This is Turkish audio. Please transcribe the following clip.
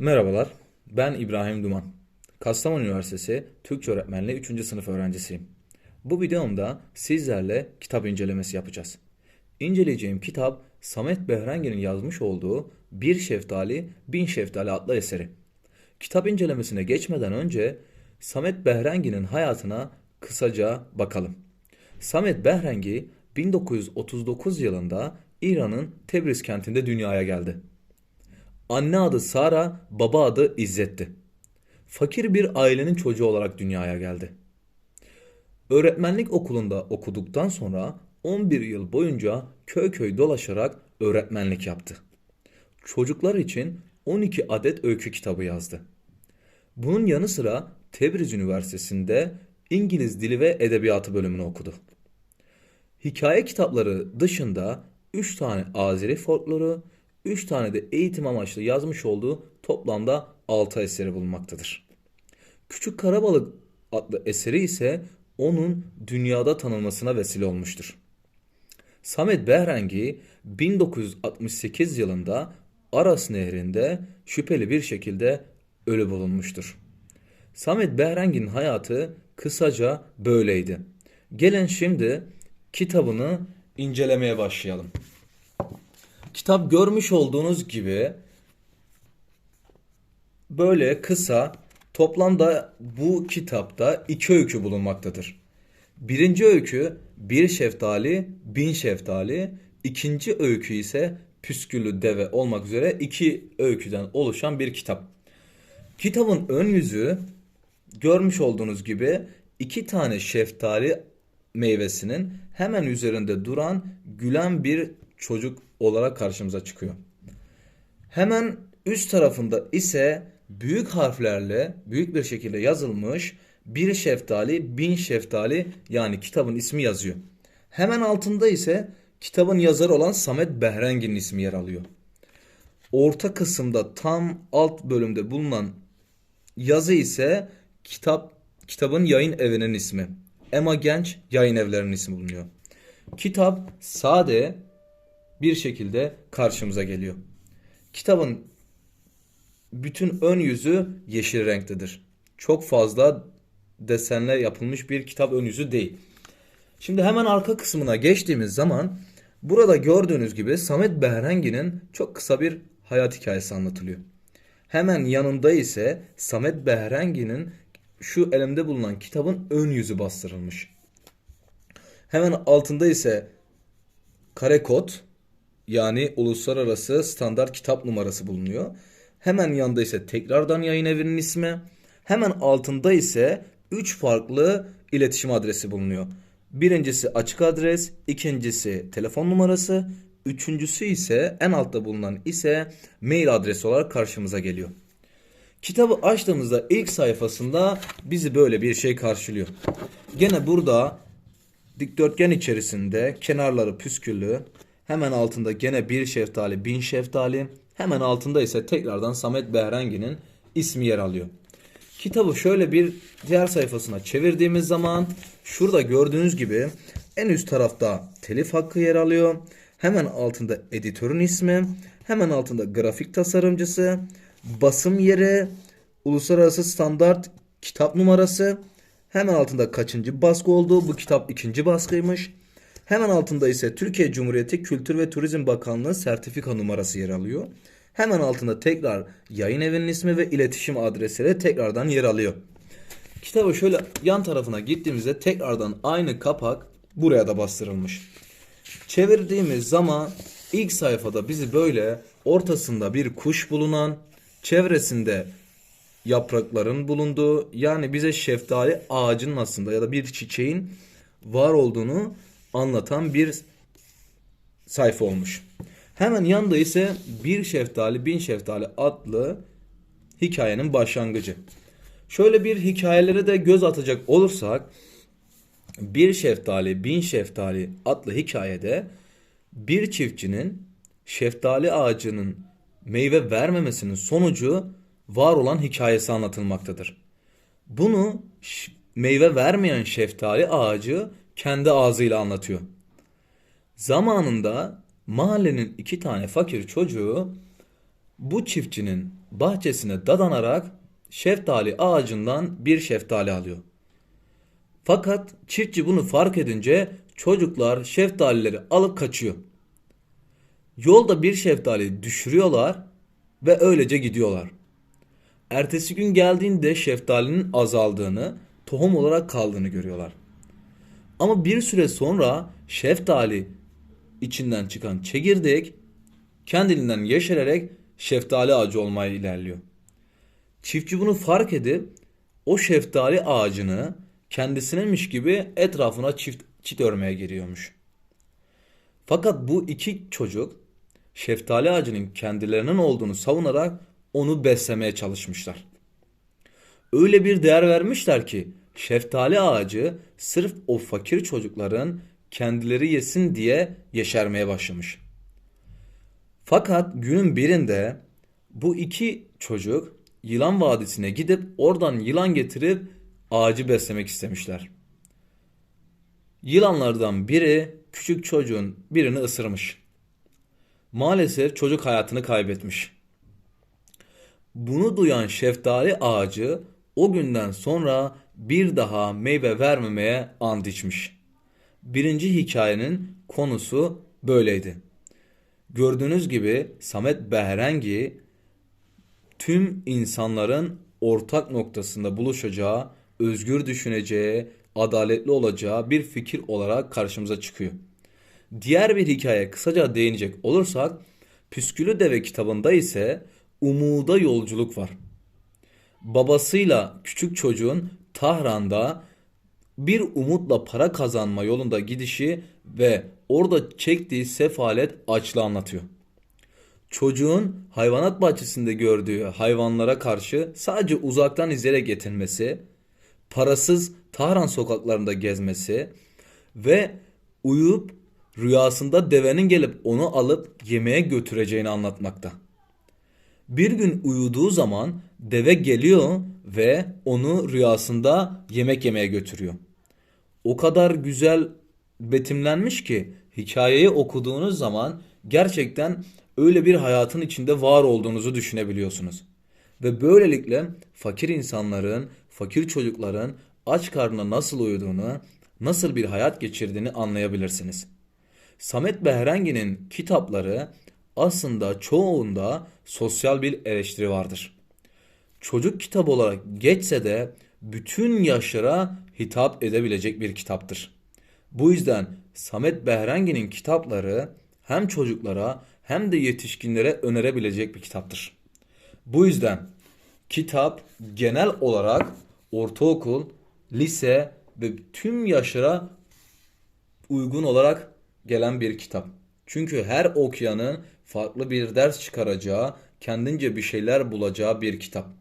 Merhabalar, ben İbrahim Duman. Kastamonu Üniversitesi Türkçe Öğretmenliği 3. sınıf öğrencisiyim. Bu videomda sizlerle kitap incelemesi yapacağız. İnceleyeceğim kitap Samet Behrengi'nin yazmış olduğu Bir Şeftali, Bin Şeftali adlı eseri. Kitap incelemesine geçmeden önce Samet Behrengi'nin hayatına kısaca bakalım. Samet Behrengi 1939 yılında İran'ın Tebriz kentinde dünyaya geldi. Anne adı Sara, baba adı İzzet'ti. Fakir bir ailenin çocuğu olarak dünyaya geldi. Öğretmenlik okulunda okuduktan sonra 11 yıl boyunca köy köy dolaşarak öğretmenlik yaptı. Çocuklar için 12 adet öykü kitabı yazdı. Bunun yanı sıra Tebriz Üniversitesi'nde İngiliz Dili ve Edebiyatı bölümünü okudu. Hikaye kitapları dışında 3 tane Azeri folkloru, 3 tane de eğitim amaçlı yazmış olduğu toplamda 6 eseri bulunmaktadır. Küçük Karabalık adlı eseri ise onun dünyada tanınmasına vesile olmuştur. Samet Behrengi 1968 yılında Aras Nehri'nde şüpheli bir şekilde ölü bulunmuştur. Samet Behrengi'nin hayatı kısaca böyleydi. Gelin şimdi kitabını incelemeye başlayalım. Kitap görmüş olduğunuz gibi böyle kısa toplamda bu kitapta iki öykü bulunmaktadır. Birinci öykü bir şeftali bin şeftali, ikinci öykü ise püsküllü deve olmak üzere iki öyküden oluşan bir kitap. Kitabın ön yüzü görmüş olduğunuz gibi iki tane şeftali meyvesinin hemen üzerinde duran gülen bir çocuk olarak karşımıza çıkıyor. Hemen üst tarafında ise büyük harflerle büyük bir şekilde yazılmış bir şeftali bin şeftali yani kitabın ismi yazıyor. Hemen altında ise kitabın yazarı olan Samet Behrengi'nin ismi yer alıyor. Orta kısımda tam alt bölümde bulunan yazı ise kitap kitabın yayın evinin ismi. Ema Genç yayın evlerinin ismi bulunuyor. Kitap sade bir şekilde karşımıza geliyor. Kitabın bütün ön yüzü yeşil renktedir. Çok fazla desenle yapılmış bir kitap ön yüzü değil. Şimdi hemen arka kısmına geçtiğimiz zaman burada gördüğünüz gibi Samet Behrengi'nin çok kısa bir hayat hikayesi anlatılıyor. Hemen yanında ise Samet Behrengi'nin şu elimde bulunan kitabın ön yüzü bastırılmış. Hemen altında ise kare kod yani uluslararası standart kitap numarası bulunuyor. Hemen yanında ise tekrardan yayın evinin ismi. Hemen altında ise 3 farklı iletişim adresi bulunuyor. Birincisi açık adres, ikincisi telefon numarası, üçüncüsü ise en altta bulunan ise mail adresi olarak karşımıza geliyor. Kitabı açtığımızda ilk sayfasında bizi böyle bir şey karşılıyor. Gene burada dikdörtgen içerisinde kenarları püsküllü, hemen altında gene bir şeftali, bin şeftali, hemen altında ise tekrardan Samet Behrengi'nin ismi yer alıyor. Kitabı şöyle bir diğer sayfasına çevirdiğimiz zaman şurada gördüğünüz gibi en üst tarafta telif hakkı yer alıyor. Hemen altında editörün ismi, hemen altında grafik tasarımcısı, basım yeri, uluslararası standart kitap numarası, hemen altında kaçıncı baskı olduğu bu kitap ikinci baskıymış. Hemen altında ise Türkiye Cumhuriyeti Kültür ve Turizm Bakanlığı sertifika numarası yer alıyor. Hemen altında tekrar yayın evinin ismi ve iletişim adresiyle tekrardan yer alıyor. Kitabı şöyle yan tarafına gittiğimizde tekrardan aynı kapak buraya da bastırılmış. Çevirdiğimiz zaman ilk sayfada bizi böyle ortasında bir kuş bulunan, çevresinde yaprakların bulunduğu yani bize şeftali ağacının aslında ya da bir çiçeğin var olduğunu anlatan bir sayfa olmuş. Hemen yanında ise Bir Şeftali Bin Şeftali adlı hikayenin başlangıcı. Şöyle bir hikayelere de göz atacak olursak Bir Şeftali Bin Şeftali adlı hikayede bir çiftçinin şeftali ağacının meyve vermemesinin sonucu var olan hikayesi anlatılmaktadır. Bunu meyve vermeyen şeftali ağacı kendi ağzıyla anlatıyor. Zamanında mahallenin iki tane fakir çocuğu bu çiftçinin bahçesine dadanarak şeftali ağacından bir şeftali alıyor. Fakat çiftçi bunu fark edince çocuklar şeftalileri alıp kaçıyor. Yolda bir şeftali düşürüyorlar ve öylece gidiyorlar. Ertesi gün geldiğinde şeftalinin azaldığını, tohum olarak kaldığını görüyorlar. Ama bir süre sonra şeftali içinden çıkan çekirdek kendiliğinden yeşererek şeftali ağacı olmaya ilerliyor. Çiftçi bunu fark edip o şeftali ağacını kendisininmiş gibi etrafına çift, çit örmeye giriyormuş. Fakat bu iki çocuk şeftali ağacının kendilerinin olduğunu savunarak onu beslemeye çalışmışlar. Öyle bir değer vermişler ki şeftali ağacı sırf o fakir çocukların kendileri yesin diye yeşermeye başlamış. Fakat günün birinde bu iki çocuk Yılan Vadisi'ne gidip oradan yılan getirip ağacı beslemek istemişler. Yılanlardan biri küçük çocuğun birini ısırmış. Maalesef çocuk hayatını kaybetmiş. Bunu duyan şeftali ağacı o günden sonra bir daha meyve vermemeye ant içmiş. Birinci hikayenin konusu böyleydi. Gördüğünüz gibi Samet Behrengi tüm insanların ortak noktasında buluşacağı, özgür düşüneceği, adaletli olacağı bir fikir olarak karşımıza çıkıyor. Diğer bir hikaye kısaca değinecek olursak Püskülü Deve kitabında ise umuda yolculuk var. Babasıyla küçük çocuğun Tahran'da bir umutla para kazanma yolunda gidişi ve orada çektiği sefalet açlığı anlatıyor. Çocuğun hayvanat bahçesinde gördüğü hayvanlara karşı sadece uzaktan izleyerek yetinmesi, parasız Tahran sokaklarında gezmesi ve uyuyup rüyasında devenin gelip onu alıp yemeğe götüreceğini anlatmakta. Bir gün uyuduğu zaman deve geliyor ve onu rüyasında yemek yemeye götürüyor. O kadar güzel betimlenmiş ki hikayeyi okuduğunuz zaman gerçekten öyle bir hayatın içinde var olduğunuzu düşünebiliyorsunuz. Ve böylelikle fakir insanların, fakir çocukların aç karnına nasıl uyuduğunu, nasıl bir hayat geçirdiğini anlayabilirsiniz. Samet Behrengi'nin kitapları aslında çoğunda sosyal bir eleştiri vardır. Çocuk kitabı olarak geçse de bütün yaşlara hitap edebilecek bir kitaptır. Bu yüzden Samet Behrengi'nin kitapları hem çocuklara hem de yetişkinlere önerebilecek bir kitaptır. Bu yüzden kitap genel olarak ortaokul, lise ve tüm yaşlara uygun olarak gelen bir kitap. Çünkü her okuyanın farklı bir ders çıkaracağı, kendince bir şeyler bulacağı bir kitap.